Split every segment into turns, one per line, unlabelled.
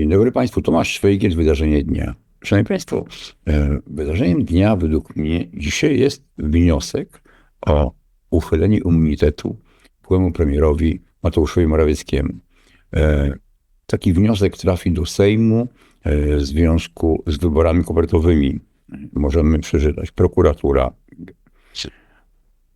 Dzień dobry Państwu, Tomasz Szwejgiel, Wydarzenie Dnia. Szanowni Państwo, e, wydarzeniem dnia według mnie dzisiaj jest wniosek o uchylenie immunitetu byłemu premierowi Mateuszowi Morawieckiemu. E, Taki wniosek trafi do Sejmu e, w związku z wyborami kopertowymi. Możemy przeczytać. Prokuratura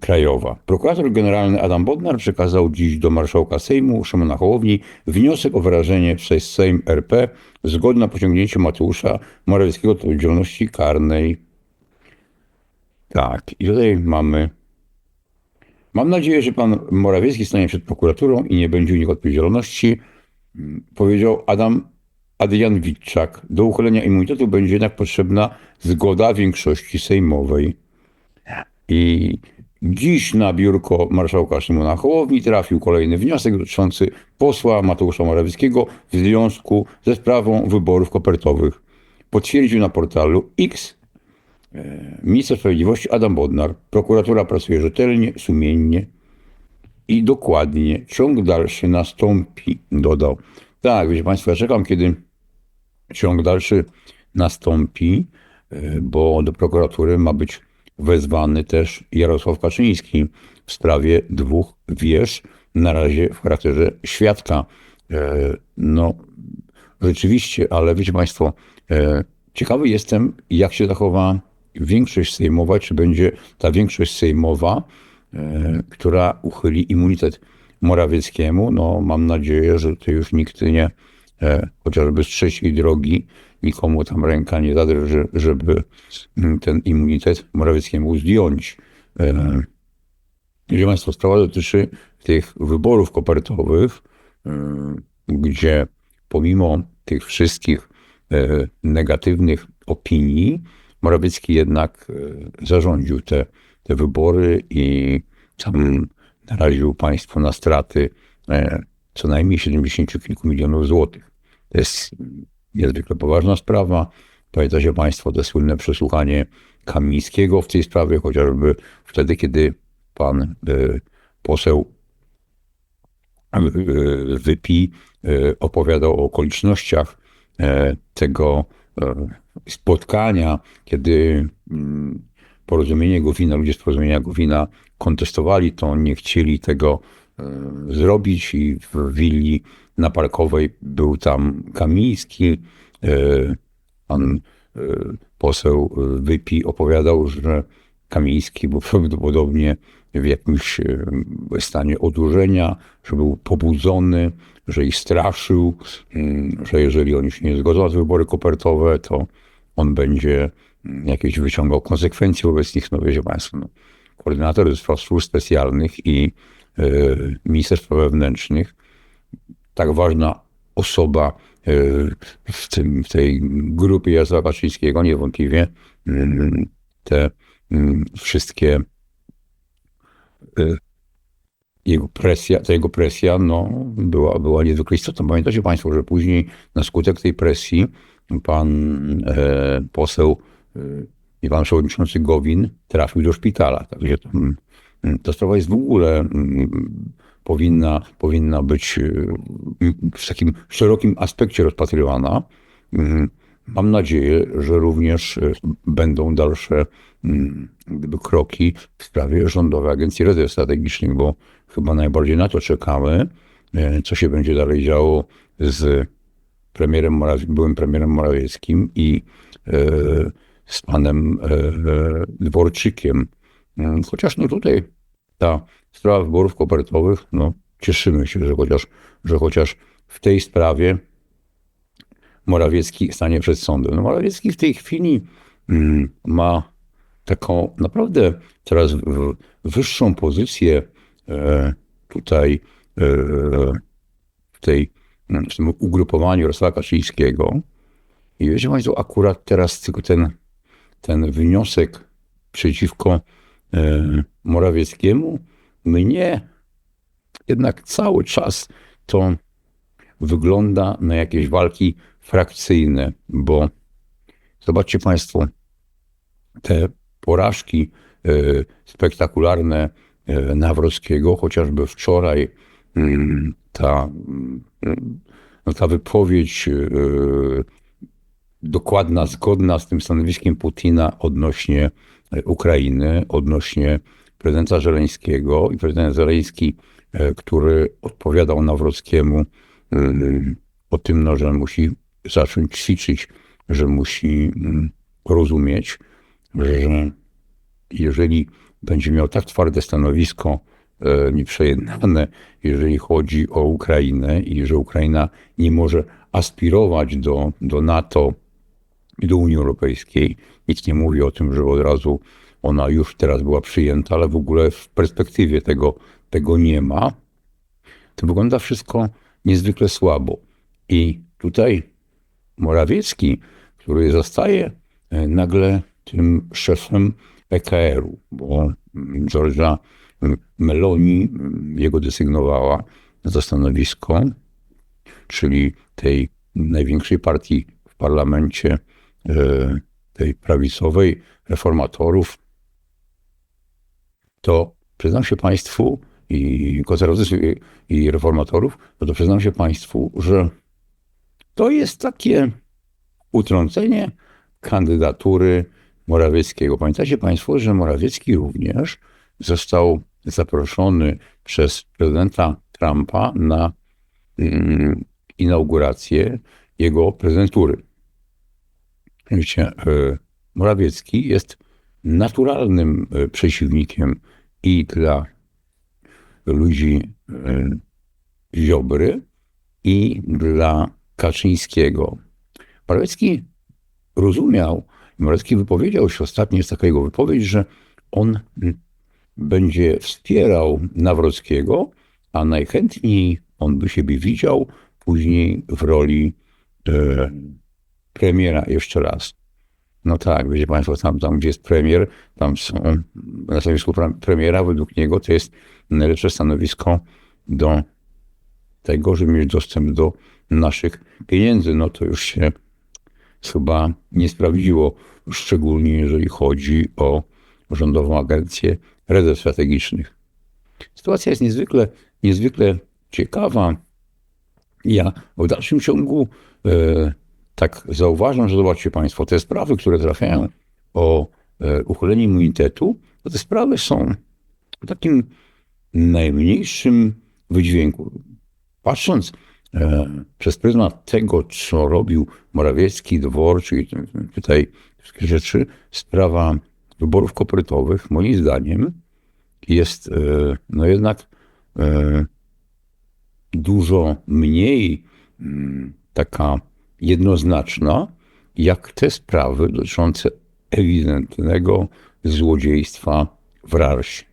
Krajowa. Prokurator generalny Adam Bodnar przekazał dziś do marszałka Sejmu Szymona Hołowni wniosek o wyrażenie przez Sejm RP zgody na pociągnięcie Mateusza Morawieckiego do odpowiedzialności karnej. Tak, i tutaj mamy. Mam nadzieję, że pan Morawiecki stanie przed prokuraturą i nie będzie unikał odpowiedzialności, mm, powiedział Adam Adrian Witczak. Do uchylenia immunitetu będzie jednak potrzebna zgoda większości sejmowej. I dziś na biurko marszałka Szymona Hołowni trafił kolejny wniosek dotyczący posła Mateusza Morawieckiego w związku ze sprawą wyborów kopertowych. Potwierdził na portalu X e, minister sprawiedliwości Adam Bodnar. Prokuratura pracuje rzetelnie, sumiennie i dokładnie. Ciąg dalszy nastąpi, dodał. Tak, wiecie Państwo, ja czekam, kiedy ciąg dalszy nastąpi, e, bo do prokuratury ma być wezwany też Jarosław Kaczyński w sprawie dwóch wież, na razie w charakterze świadka. E, No, rzeczywiście, ale wiecie Państwo, e, ciekawy jestem, jak się zachowa większość sejmowa, czy będzie ta większość sejmowa, e, która uchyli immunitet Morawieckiemu. No, mam nadzieję, że to już nikt nie, chociażby z trzeciej drogi, nikomu tam ręka nie zadrży, żeby mm, ten immunitet Morawieckiemu zdjąć. E, Proszę Państwa, sprawa dotyczy tych wyborów kopertowych, e, gdzie pomimo tych wszystkich e, negatywnych opinii, Morawiecki jednak e, zarządził te, te wybory i tam naraził państwo na straty e, co najmniej 70 kilku milionów złotych. To jest niezwykle poważna sprawa. Pamiętacie Państwo te słynne przesłuchanie Kamińskiego w tej sprawie, chociażby wtedy, kiedy pan e, poseł Wypi e, opowiadał o okolicznościach e, tego e, spotkania, kiedy mm, porozumienie Gowina, ludzie z porozumienia Gowina kontestowali to, nie chcieli tego zrobić i w willi na Parkowej był tam Kamiński, e, pan e, poseł Wypi opowiadał, że Kamiński był prawdopodobnie w jakimś e, stanie odurzenia, że był pobudzony, że ich straszył, mm, że jeżeli oni się nie zgodzą na wybory kopertowe, to on będzie mm, jakieś wyciągał konsekwencje wobec nich. No wiecie Państwo, no, koordynator do spraw służb specjalnych i e, minister spraw wewnętrznych, tak ważna osoba e, w, tym, w tej grupie Jarosława Kaczyńskiego, niewątpliwie te wszystkie y, jego presja, ta jego presja no, była, była niezwykle istotna. Pamiętacie Państwo, że później na skutek tej presji pan e, poseł e, i pan przewodniczący Gowin trafił do szpitala. Także to, mm, ta sprawa jest w ogóle mm, powinna, powinna być e, w takim szerokim aspekcie rozpatrywana. Mm, Mam nadzieję, że również e, będą dalsze mm, gdyby, kroki w sprawie Rządowej Agencji Rezerw Strategicznych, bo chyba najbardziej na to czekamy, e, co się będzie dalej działo z premierem byłym premierem Morawieckim i z panem Dworczykiem. Mm, Chociaż no tutaj ta sprawa wyborów kopertowych, no cieszymy się, że chociaż, że chociaż w tej sprawie Morawiecki stanie przed sądem. No Morawiecki w tej chwili mm, ma taką naprawdę coraz wyższą pozycję e, tutaj e, w, tej, mm, w tym ugrupowaniu Jarosława Kaczyńskiego. I wiecie Państwo, akurat teraz tylko ten, ten wniosek przeciwko Morawieckiemu. Mnie jednak cały czas to wygląda na jakieś walki frakcyjne, bo zobaczcie Państwo, te porażki e, spektakularne e, Nawrockiego, chociażby wczoraj mm, ta mm, no ta wypowiedź dokładna, zgodna z tym stanowiskiem Putina odnośnie e, Ukrainy, odnośnie prezydenta Żeleńskiego i prezydent Żeleński, e, który odpowiadał Nawrockiemu yy, o tym, no, że musi zacząć ćwiczyć, że musi mm, rozumieć, że jeżeli będzie miał tak twarde stanowisko, e, nieprzejednane, jeżeli chodzi o Ukrainę i że Ukraina nie może aspirować do, do NATO i do Unii Europejskiej. Nic nie mówi o tym, że od razu ona już teraz była przyjęta, ale w ogóle w perspektywie tego, tego nie ma. To wygląda wszystko niezwykle słabo. I tutaj Morawiecki, który zostaje e, nagle tym szefem PKR-u, bo Georgia Meloni jego desygnowała za stanowisko, czyli tej największej partii w parlamencie, tej prawicowej, reformatorów, to przyznam się Państwu i konserwatystów i reformatorów, no to przyznam się Państwu, że to jest takie utrącenie kandydatury Morawieckiego. Pamiętacie Państwo, że Morawiecki również został zaproszony przez prezydenta Trumpa na mm, inaugurację jego prezydentury. Wiecie, e, Morawiecki jest naturalnym e, przeciwnikiem i dla ludzi e, Ziobry, i dla Kaczyńskiego. Morawiecki rozumiał, Morawiecki wypowiedział się ostatnio, jest taka jego że on będzie wspierał Nawrockiego, a najchętniej on by siebie widział później w roli premiera jeszcze raz. No tak, wiecie Państwo, tam, tam gdzie jest premier, tam są na stanowisku premiera, według niego to jest najlepsze stanowisko do tego, żeby mieć dostęp do naszych pieniędzy. No to już się chyba nie sprawdziło, szczególnie jeżeli chodzi o Rządową Agencję Rezerw Strategicznych. Sytuacja jest niezwykle, niezwykle ciekawa. Ja w dalszym ciągu e, tak zauważam, że zobaczcie Państwo, te sprawy, które trafiają o e, uchylenie immunitetu, to te sprawy są w takim najmniejszym wydźwięku. Patrząc e, przez pryzmat tego, co robił Morawiecki, Dworczyk i tutaj wszystkie rzeczy, sprawa wyborów koprytowych, moim zdaniem, jest e, no jednak e, dużo mniej mm, taka jednoznaczna, jak te sprawy dotyczące ewidentnego złodziejstwa w Rarsie.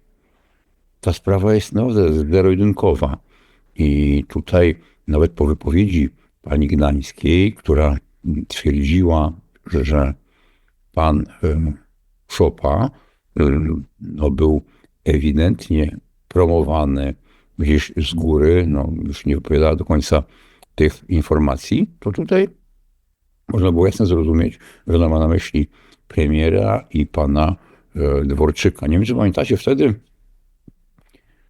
Ta sprawa jest naprawdę zero-jedynkowa. I tutaj nawet po wypowiedzi pani Gdańskiej, która twierdziła, że, że pan Szopa no, był ewidentnie promowany gdzieś z góry, no, już nie opowiadała do końca tych informacji, to tutaj można było jasno zrozumieć, że ona ma na myśli premiera i pana e, Dworczyka. Nie wiem, czy pamiętacie, wtedy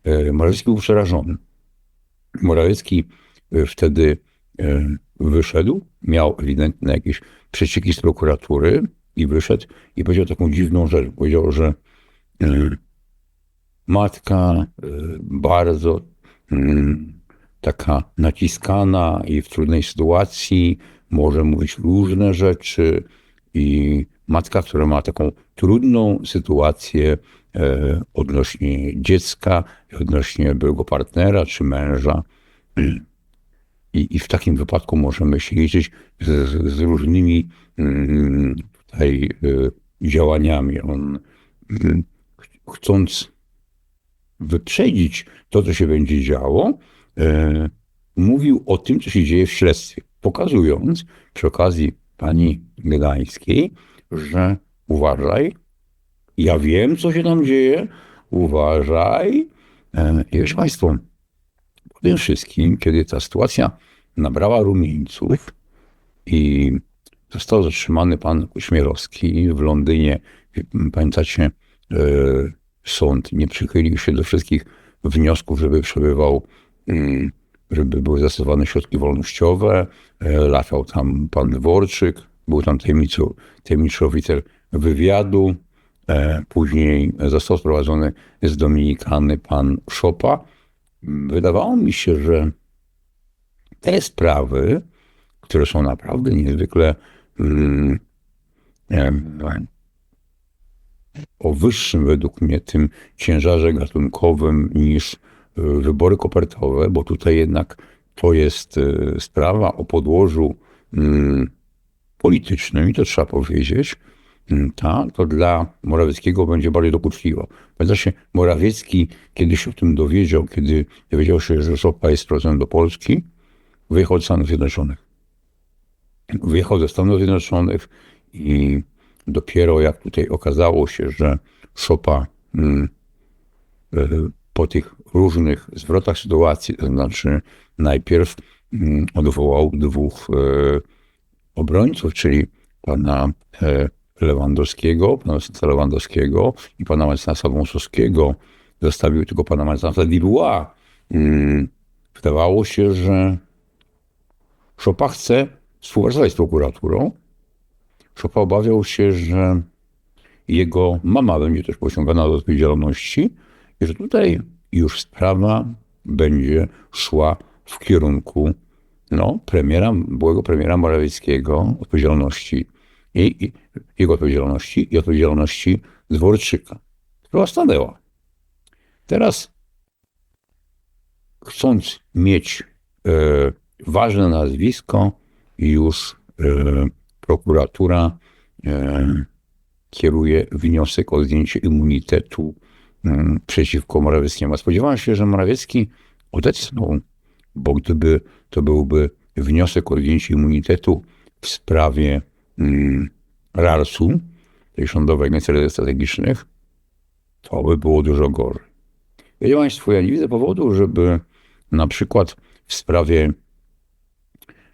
e, Morawiecki był przerażony. Morawiecki e, wtedy wyszedł, miał ewidentne jakieś przecieki z prokuratury i wyszedł i powiedział taką dziwną rzecz. Powiedział, że matka bardzo mm, taka naciskana i w trudnej sytuacji może mówić różne rzeczy i matka, która ma taką trudną sytuację e, odnośnie dziecka, odnośnie byłego partnera czy męża. I, I, w takim wypadku możemy się liczyć z, z różnymi mm, tutaj e, działaniami. On mm, chcąc wyprzedzić to, co się będzie działo, e, mówił o tym, co się dzieje w śledztwie, pokazując przy okazji pani Gdańskiej, że uważaj, ja wiem, co się tam dzieje, uważaj. I wiesz Państwo, po tym wszystkim, kiedy ta sytuacja nabrała rumieńców i został zatrzymany pan Śmierowski w Londynie, pamiętacie, e, sąd nie przychylił się do wszystkich wniosków, żeby przebywał mm, żeby były zastosowane środki wolnościowe. E, Latał tam pan Dworczyk, był tam oficer wywiadu. E, Później został sprowadzony z Dominikany pan Szopa. Wydawało mi się, że te sprawy, które są naprawdę niezwykle mm, o wyższym według mnie tym ciężarze gatunkowym niż wybory kopertowe, bo tutaj jednak to jest y, sprawa o podłożu mm, politycznym i to trzeba powiedzieć, mm, ta, to dla Morawieckiego będzie bardziej dokuczliwa. Pamięta się, Morawiecki kiedyś się o tym dowiedział, kiedy dowiedział się, że Szopa jest sprowadzony do Polski, wyjechał do Stanów Zjednoczonych. Wyjechał ze Stanów Zjednoczonych i dopiero jak tutaj okazało się, że Szopa mm, e, po tych różnych zwrotach sytuacji, to znaczy najpierw mm, odwołał dwóch e, obrońców, czyli pana e, Lewandowskiego, pana Lewandowskiego i pana mecenasa Wąsowskiego. Zostawił tylko pana mecenasa Dibuła. Mm, Wydawało się, że Szopa chce współpracować z prokuraturą. Szopa obawiał się, że jego mama będzie też pociągana do odpowiedzialności i że tutaj już sprawa będzie szła w kierunku no, premiera, byłego premiera Morawieckiego, odpowiedzialności i, i jego odpowiedzialności i odpowiedzialności Dworczyka. Sprawa stanęła. Teraz chcąc mieć e, ważne nazwisko, już e, prokuratura e, kieruje wniosek o zdjęcie immunitetu mm, przeciwko Morawieckiemu. Spodziewałem się, że Morawiecki odetchnął, bo gdyby to byłby wniosek o zdjęcie immunitetu w sprawie mm, RARS-u, tej Rządowej Agencji Strategicznych, to by było dużo gorzej. Wiecie Państwo, ja nie widzę powodu, żeby na przykład w sprawie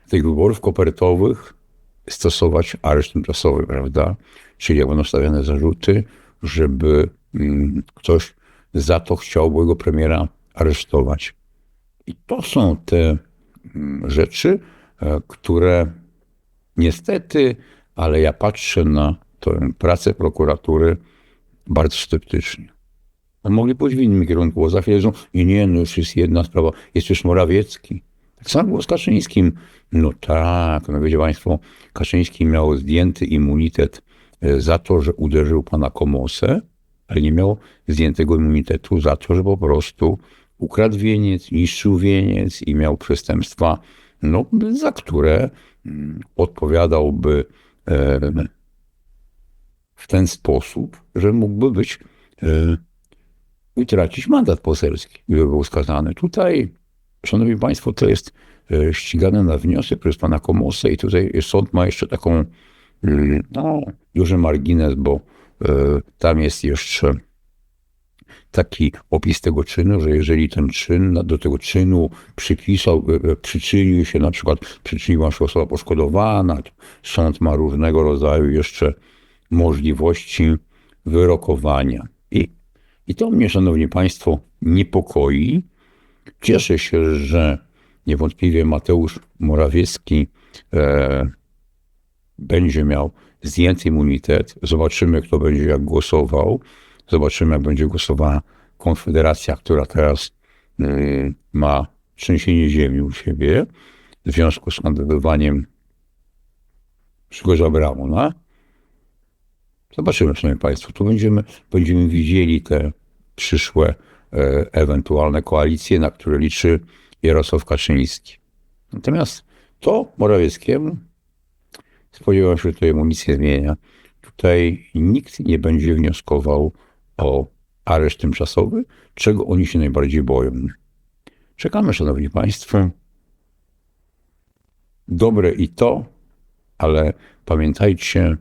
tych wyborów kopertowych stosować areszt tymczasowy, prawda? Czyli jak będą stawiane zarzuty, żeby mm, ktoś za to chciał byłego premiera aresztować. I to są te mm, rzeczy, e, które niestety, ale ja patrzę na tę pracę prokuratury bardzo sceptycznie. No, mogli pójść w innym kierunku, bo za chwilę wiedzą, nie, nie, no już jest jedna sprawa, jest już Morawiecki. Tak samo było z Kaczyńskim. No tak, no wiecie Państwo, Kaczyński miał zdjęty immunitet e, za to, że uderzył pana Komosę, ale nie miał zdjętego immunitetu za to, że po prostu ukradł wieniec, niszczył wieniec i miał przestępstwa, no, za które mm, odpowiadałby w ten sposób, że mógłby być e, utracić mandat poselski, gdyby był skazany. Tutaj, szanowni państwo, to jest e, ścigane na wniosek przez pana Komosę i tutaj sąd ma jeszcze taką mm, no, duży margines, bo tam jest jeszcze taki opis tego czynu, że jeżeli ten czyn do tego czynu przypisał, e, przyczynił się, na przykład przyczyniła się osoba poszkodowana, sąd ma różnego rodzaju jeszcze możliwości wyrokowania. I, i to mnie, szanowni państwo, niepokoi. Cieszę się, że niewątpliwie Mateusz Morawiecki e, będzie miał zdjęty immunitet. Zobaczymy, kto będzie jak głosował. Zobaczymy, jak będzie głosowała Konfederacja, która teraz y, ma trzęsienie ziemi u siebie w związku z kandydowaniem Grzegorza Brauna. Zobaczymy, szanowni państwo. Tu będziemy, będziemy widzieli te przyszłe e, ewentualne koalicje, na które liczy Jarosław Kaczyński. Natomiast to Morawieckiemu spodziewam się, że to jemu nic nie zmienia. Tutaj nikt nie będzie wnioskował o areszt tymczasowy, czego oni się najbardziej boją. Czekamy, szanowni państwo. Dobre i to, ale pamiętajcie,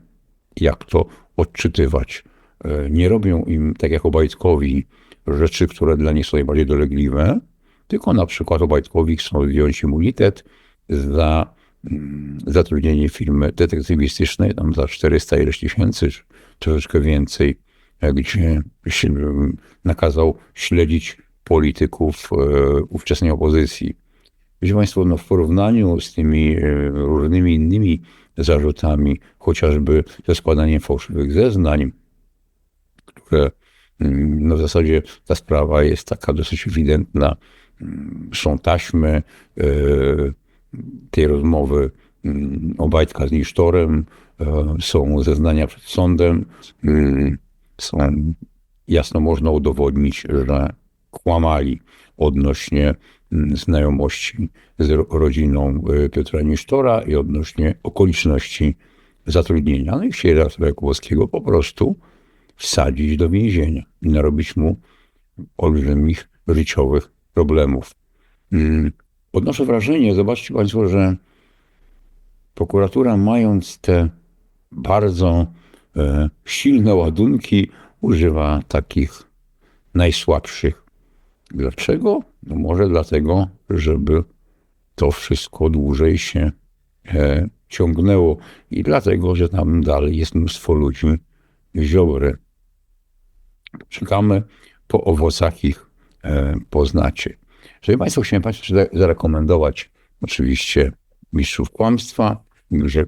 jak to odczytywać. E, Nie robią im, tak jak Obajtkowi, rzeczy, które dla nich są najbardziej dolegliwe, tylko na przykład Obajtkowi chcą zdjąć immunitet za mm, zatrudnienie firmy detektywistycznej, tam za 400 ileś tysięcy, troszeczkę więcej, gdzie się mm, nakazał śledzić polityków e, ówczesnej opozycji. Wiecie Państwo, no w porównaniu z tymi e, różnymi innymi zarzutami, chociażby ze składaniem fałszywych zeznań, które mm, no w zasadzie ta sprawa jest taka dosyć ewidentna. Są taśmy e, tej rozmowy mm, Obajtka z Nisztorem, e, są zeznania przed sądem, mm, są, jasno można udowodnić, że kłamali odnośnie mm, znajomości z ro- rodziną e, Piotra Nisztora i odnośnie okoliczności zatrudnienia. No i chcieli Rafała Jakubowskiego po prostu wsadzić do więzienia i narobić mu olbrzymich życiowych problemów. Odnoszę wrażenie, zobaczcie Państwo, że prokuratura mając te bardzo e, silne ładunki, używa takich najsłabszych. Dlaczego? No może dlatego, żeby to wszystko dłużej się e, ciągnęło i dlatego, że tam dalej jest mnóstwo ludzi Ziobry. Czekamy, po owocach ich e, poznacie. Żeby Państwo chciałem Państwu zare- zarekomendować oczywiście Mistrzów Kłamstwa, że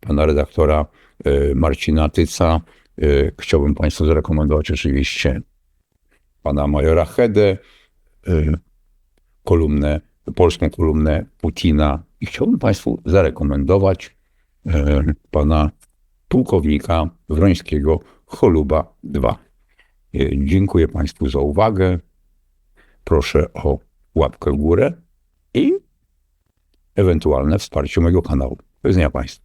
pana redaktora e, Marcina Tyca. E, Chciałbym Państwu zarekomendować oczywiście pana majora Hede, e, kolumnę, polską kolumnę Putina i chciałbym Państwu zarekomendować pana pułkownika Wrońskiego Choluba 2. E, Dziękuję Państwu za uwagę. Proszę o łapkę w górę i ewentualne wsparcie mojego kanału. Do widzenia Państwu.